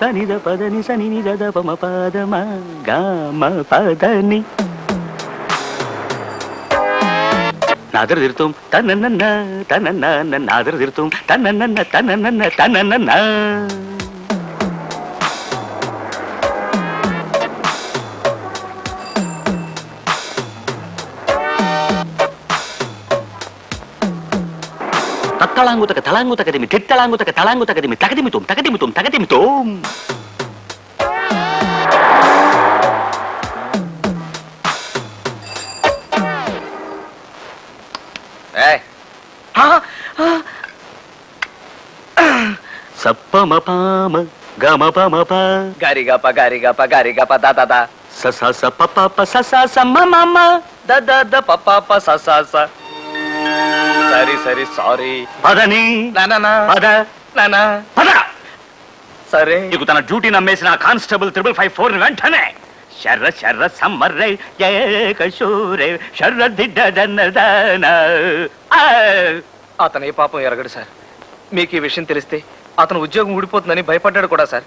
సనిద పదని సని నిద పమ పదమ గామ పదని నాదర తిరుతాం తనన్న తనన్న నాదర తిరుతాం తనన్న తనన్న తనన్న తత్తళాంగుతక తళాంగుతకదిమి తిత్తళాంగుతక తళాంగుతకదిమి తగదిమితోం తగదిమితోం తగదిమితోం సప్పమ పామ గమ పమ ప గారిగప గారిగప గారిగప ద ద ద. స స స ప ప ప స స స మ మ మ ద ద ద ప ప ప స స స. సరి సరి. పదని. నానా పద. నానా. పద. సరే. నీకు తన డ్యూటీ నమ్మేసిన కానిస్టేబుల్ త్రిబుల్ ఫైవ్ ఫోర్ వెంటనే శర్ర శర్ర సమ్మర్రే ఏకశూరే శర్ర దిడ్డదన్నదాన అతను ఏ పాపం ఎరగడు సార్. మీకు ఈ విషయం తెలిస్తే అతను ఉద్యోగం ఊడిపోతుందని భయపడ్డాడు కూడా సార్.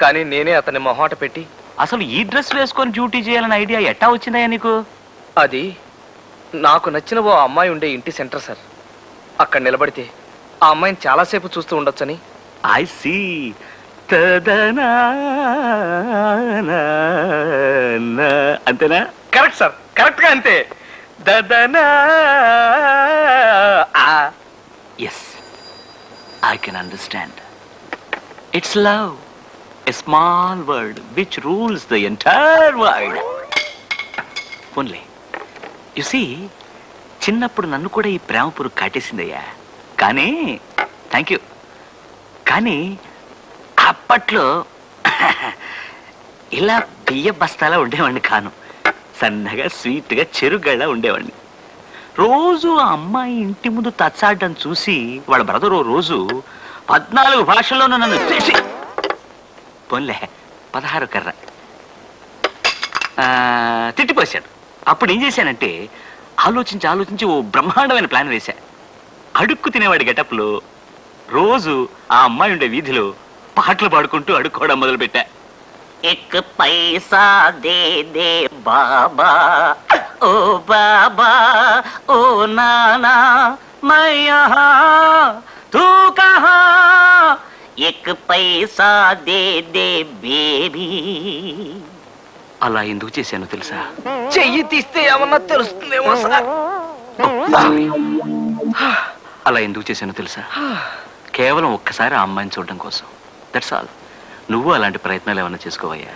కానీ నేనే అతన్ని మొహాట పెట్టి అసలు ఈ డ్రెస్ వేసుకొని డ్యూటీ చేయాలన్న ఐడియా ఎట్టా వచ్చిందయ్యా నీకు? అది నాకు నచ్చిన ఓ అమ్మాయి ఉండే ఇంటి సెంటర్ సార్. అక్కడ నిలబడితే ఆ అమ్మాయిని చాలాసేపు చూస్తూ ఉండొచ్చని. ఐ సీ తదనా అంతేనా? కరెక్ట్ సార్ కరెక్ట్గా అంతే దదనా. Yes I can understand it's love a small word which rules the entire world only you see చిన్నప్పుడు నన్ను కూడా ఈ ప్రేమ పురుగు కాటేసిందయ్యా. కానీ థ్యాంక్ యూ కానీ అప్పట్లో ఇలా బియ్య బస్తాలా ఉండేవాడిని కాను. సన్నగా స్వీట్గా చెరుగళ్ళ ఉండేవాడిని. రోజు ఆ అమ్మాయి ఇంటి ముందు తచ్చాడడం చూసి వాళ్ళ బ్రదర్ ఓ రోజు పద్నాలుగు భాషల్లోనూ నన్ను చేసి పోన్లే పదహారు కర్ర. ఆ, అప్పుడు ఏం చేశానంటే ఆలోచించి ఆలోచించి ఓ బ్రహ్మాండమైన ప్లాన్ వేశా. అడుక్కు తినేవాడి గెటప్లో రోజు ఆ అమ్మాయి ఉండే వీధిలో పాటలు పాడుకుంటూ అడుక్కోవడం మొదలుపెట్టా. ఎక్ పైసా దే దే బాబా ఓ బాబా ఓ నానా మయ్యహా తూ కహా ఎక్ పైసా దే దే బేబీ. అలా ఎందుకు చేశానో తెలుసా? చెయ్యి తీస్తే ఏమన్నా తెలుస్తుందేమో సార్. అలా ఎందుకు చేశానో తెలుసా? కేవలం ఒక్కసారి ఆ అమ్మాయిని చూడడం కోసం. దట్స్ ఆల్ నువ్వు అలాంటి ప్రయత్నాలు ఏమైనా చేసుకోవయ్యా?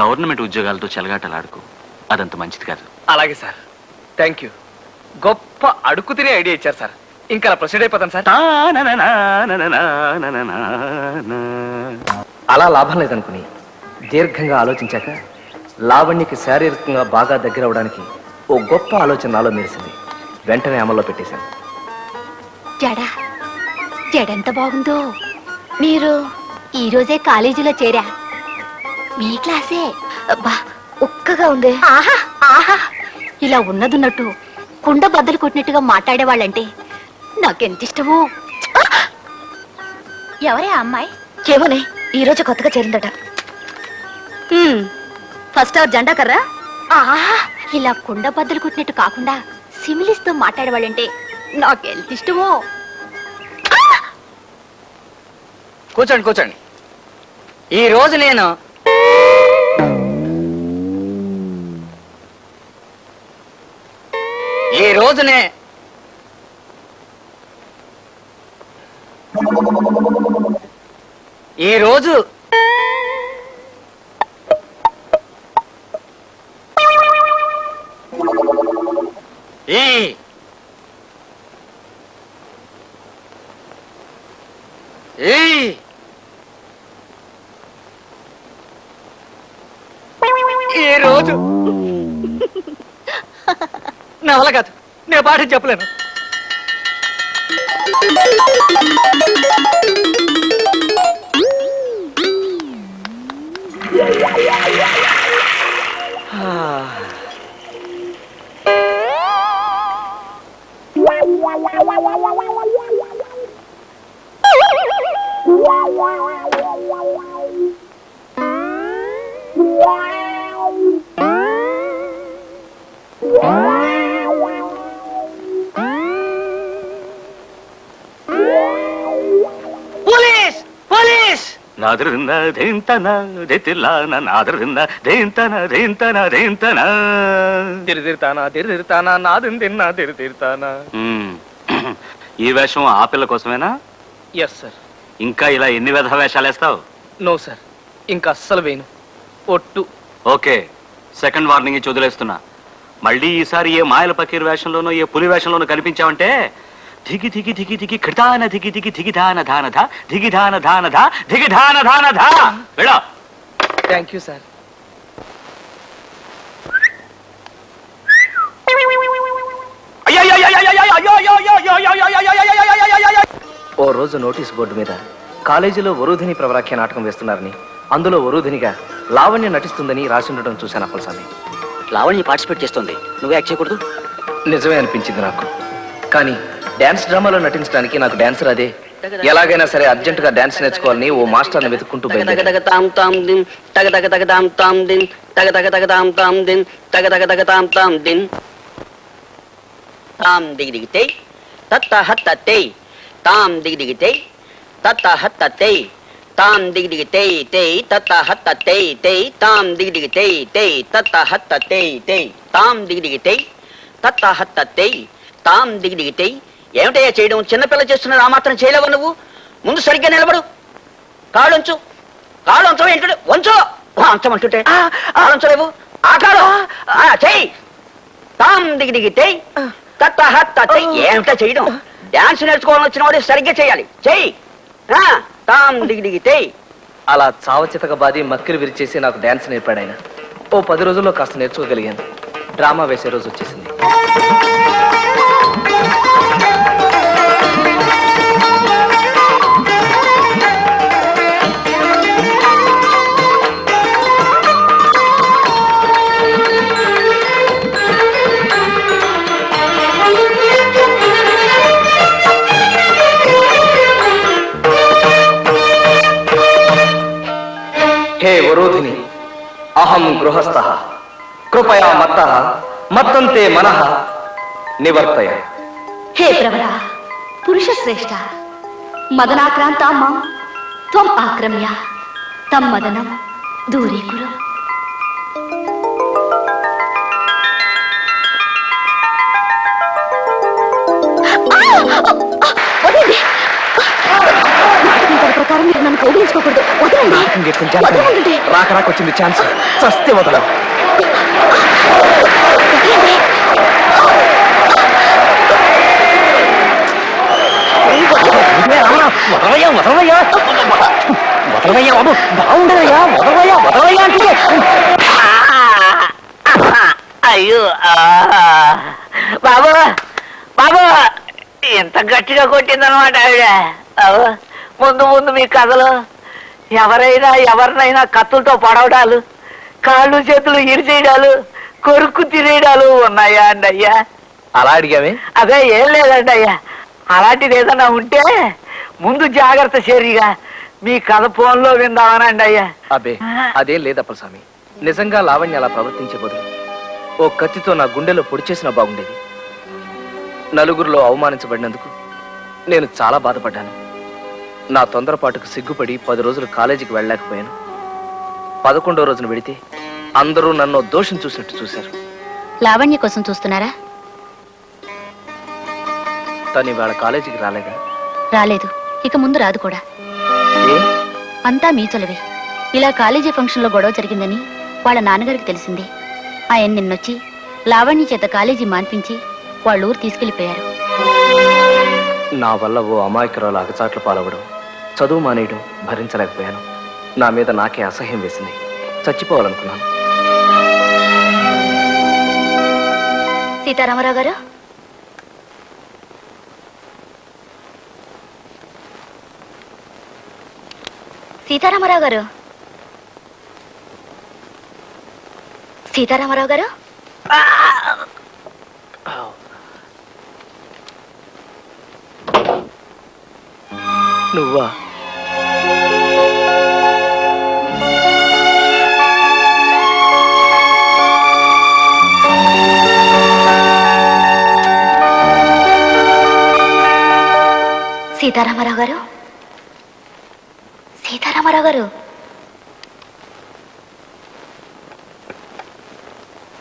గవర్నమెంట్ ఉద్యోగాలతో చెలగాటలాడుకో అదంత మంచిది కాదు. అలాగే సార్. థ్యాంక్ యూ గొప్ప అడుగు తినే ఐడియా ఇచ్చారు సార్. ఇంకా అలా ప్రొసీడ్ అయిపోతాను సార్. అలా లాభం లేదనుకుని దీర్ఘంగా ఆలోచించాక లావణ్యకి శారీరకంగా బాగా దగ్గర అవడానికి ఓ గొప్ప ఆలోచన నాలో మెరిసింది. వెంటనే అమల్లో పెట్టేశాను. జడ జడెంత బాగుందో. మీరు ఈ రోజే కాలేజీలో చేరా. మీ క్లాసే అబ్బా ఉక్కగా ఉంది. ఆహా ఆహా. ఇలా ఉన్నదున్నట్టు కుండ బద్దలు కొట్టినట్టుగా మాట్లాడేవాళ్ళంటే నాకెంత ఇష్టమో! ఎవరే ఆ అమ్మాయి? ఏమోనే ఈ రోజు కొత్తగా చేరిందట. ఫస్ట్ అవర్ జెండా కర్రా? ఆహా ఇలా కుండ బద్దలు కొట్టినట్టు కాకుండా సిమిలిస్తో మాట్లాడేవాళ్ళంటే నాకెంత ఇష్టమో. కూర్చోండి కూర్చోండి. ఈ రోజు నేను ఈ రోజునే ఈ రోజు ఏ ఏ రోజు? నా వల్ల కాదు నేను పాట చెప్పలేను. Wow. దాదరింద దేంతన దెతిల్లాన నాదరింద దేంతన దేంతన దేంతన తిరిదిరుతానా తిరిదిరుతానా నాదిని తిన్నా తిరిదిరుతానా మ్మ్. ఈ వేషం ఆ పిల్ల కోసమేనా? ఎస్ సార్ ఇంకా ఇలా ఎన్ని విధ వేషాలు వేస్తావు నో సార్ ఇంకా అస్సలు వేయను. ఒట్టు. ఓకే. సెకండ్ వార్నింగ్ ఇచ్చి వదిలేస్తున్నా. మళ్ళీ ఈసారి ఏ మాయల పకీర్ వేషంలోనో ఏ పులి వేషంలోనో కనిపించావంటే ధిగి ధిగి ధిగి ధిగి కృతాన ధిగి ధిగి ధిగి ధాన ధాన ధ ధిగి ధాన ధాన ధ ధిగి ధాన ధాన ధ వెళ్ళో థ్యాంక్ యూ సార్ ఓ రోజు నోటీస్ బోర్డు మీద కాలేజీలో వరూధిని ప్రవరాఖ్య నాటకం వేస్తున్నారని అందులో వరూధినిగా లావణ్య నటిస్తుందని రాసి ఉండటం చూశాను అప్పలస్వామి లావణ్య పార్టిసిపేట్ చేస్తుంది. నువ్వు యాక్ట్ చేయకూడదు? నిజమే అనిపించింది నాకు. కానీ డాన్స్ డ్రామాలో నటించడానికి నాకు డాన్సర్ అదే ఎలాగైనా సరే అర్జెంట్గా డాన్స్ నేర్చుకోవాలని ఓ వెతుక్కుంటూ తగ బయలుదేరాను. తగ తాం దిగితే తత్త హత్తే తాం దిగి దిగితే తత్త హత్తే తాం దిగి దిగితే తత్త హత్తే తే తాం దిగి దిగితే తే తత్త హత్తే తే తాం దిగి దిగితే తత్త హత్తే తాం దిగి దిగితే ఏమిటయ్యా చేయడం? చిన్నపిల్ల చేస్తున్నది ఆ మాత్రం చేయలేవు నువ్వు? ముందు సరిగ్గా నిలబడు. కాళ్ళు ఉంచు కాళ్ళు ఉంచవు ఏంటంటే వంచు అంచమంటుంటే కాళ్ళు ఉంచలేవు ఆ కాడు ఆ, చెయ్యి. తాం దిగి దిగి తెయ్. తత్త హత్త తెయ్. ఏమిటా చేయడం? డాన్స్ నేర్చుకోవాలని వచ్చిన వాడు సరిగ్గా చేయాలి. చెయ్యి. ఆ, తాం దిగి దిగి తెయ్. అలా చావచితక బాది మక్కిరి విరిచేసి నాకు డాన్స్ నేర్పాడు ఆయన ఓ పది రోజుల్లో కాస్త నేర్చుకోగలిగాను. డ్రామా వేసే రోజు వచ్చేసింది. అహం గృహస్థ. కృపయా మత్త మత్తంతే మనః. నివర్తయ. హే ప్రవర పురుష శ్రేష్ట మదనాక్రాంత మాం త్వం ఆక్రమ్య తం మదనం దూరీకురు. ప్రకారం మీరు నన్ను కౌగిలించుకోకూడదు. వదలండి. వదలండి. రాక రాక వచ్చింది ఛాన్స్ చస్తే వదల. వదలయ్యా వదలయ్యా వదలయ్యా. బాబు. బాగుండదయ్యా. వదలయ్యా వదలయ్యా అంటే. అయ్యో బాబు బాబు. ఎంత గట్టిగా కొట్టిందనమాట ఆవిడ. అవ్వ, ముందు ముందు మీ కథలు. ఎవరైనా ఎవరినైనా కత్తులతో పడవడాలు కాళ్ళు చేతులు ఇరిచేయడాలు కొరుక్కు తినేయడాలు ఉన్నాయా అండి అయ్యా? అలా అడిగామే అదే ఏం లేదండి అయ్యా. అలాంటిది ఏదైనా ఉంటే ముందు జాగ్రత్త చర్యగా మీ కథ ఫోన్లో విందామనండి అయ్యా. అబ్బే అదేం లేదప్పల స్వామి. నిజంగా లావణ్య అలా ప్రవర్తించే బదులు ఓ కత్తితో నా గుండెలో పొడి చేసినా బాగుండేది. నలుగురిలో అవమానించబడినందుకు నేను చాలా బాధపడ్డాను. నా తొందరపాటుకు సిగ్గుపడి పది రోజులు కాలేజీకి వెళ్ళలేకపోయాను. పదకొండో రోజున వెడితే అందరూ నన్ను దోషం చూసినట్టు చూశారు. లావణ్య కోసం చూస్తున్నారా? తను ఇవాళ కాలేజీకి రాలేదా? రాలేదు. ఇక ముందు రాదు కూడా. ఏ? అంతా మీ చొలవే. ఇలా కాలేజీ ఫంక్షన్లో గొడవ జరిగిందని వాళ్ళ నాన్నగారికి తెలిసింది. ఆయన నిన్నొచ్చి లావణ్య చేత కాలేజీ మాన్పించి వాళ్ళ ఊరు తీసుకెళ్ళిపోయారు నా వల్ల ఓ అమాయకురాలు అగచాట్లు పాలవడం చదువు మానేయడం భరించలేకపోయాను. నా మీద నాకే అసహ్యం వేసింది. చచ్చిపోవాలనుకున్నాను. సీతారామరావు గారు సీతారామరావు గారు సీతారామరావు గారు నువ్వా? సీతారామారావు గారు? సీతారామారావు గారు?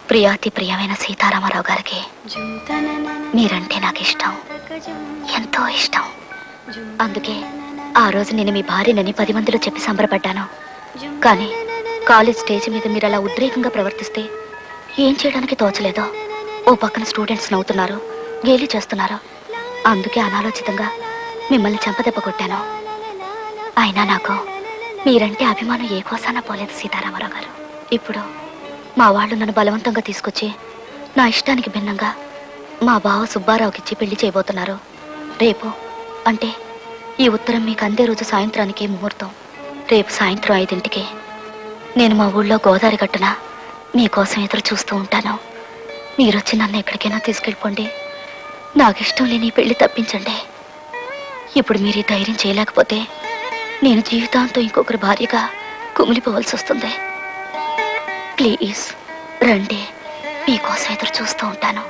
ప్రియాతి ప్రియమైన సీతారామారావు గారికి మీరంటే నాకు ఇష్టం. ఎంతో ఇష్టం. అందుకే ఆ రోజు నేను మీ భార్యనని పది మందిలో చెప్పి సంబరపడ్డాను. కానీ కాలేజ్ స్టేజ్ మీద మీరు అలా ఉద్రేకంగా ప్రవర్తిస్తే ఏం చేయడానికి తోచలేదో? ఓ పక్కన స్టూడెంట్స్ నవ్వుతున్నారు గేలి చేస్తున్నారు. అందుకే అనాలోచితంగా మిమ్మల్ని చెంపదెబ్బ కొట్టాను అయినా నాకు మీరంటే అభిమానం ఏ కోసాన పోలేదు సీతారామరావు గారు. ఇప్పుడు మా వాళ్ళు నన్ను బలవంతంగా తీసుకొచ్చి నా ఇష్టానికి భిన్నంగా మా బావ సుబ్బారావుకి ఇచ్చి పెళ్ళి చేయబోతున్నారు. రేపు అంటే ఈ ఉత్తరం మీకు అందే రోజు సాయంత్రానికి ముహూర్తం. రేపు సాయంత్రం ఐదింటికి నేను మా ఊళ్ళో గోదావరి గట్టున మీకోసం ఎదురు చూస్తూ ఉంటాను. మీరొచ్చి నన్ను ఎక్కడికైనా తీసుకెళ్ళిపోండి. నాకు ఇష్టం లేని పెళ్ళి తప్పించండి. ఇప్పుడు మీరు ఈ ధైర్యం చేయలేకపోతే నేను జీవితాంతం ఇంకొకరి భార్యగా కుమిలిపోవలసి వస్తుంది. ప్లీజ్ రండి మీకోసం ఎదురు చూస్తూ ఉంటాను.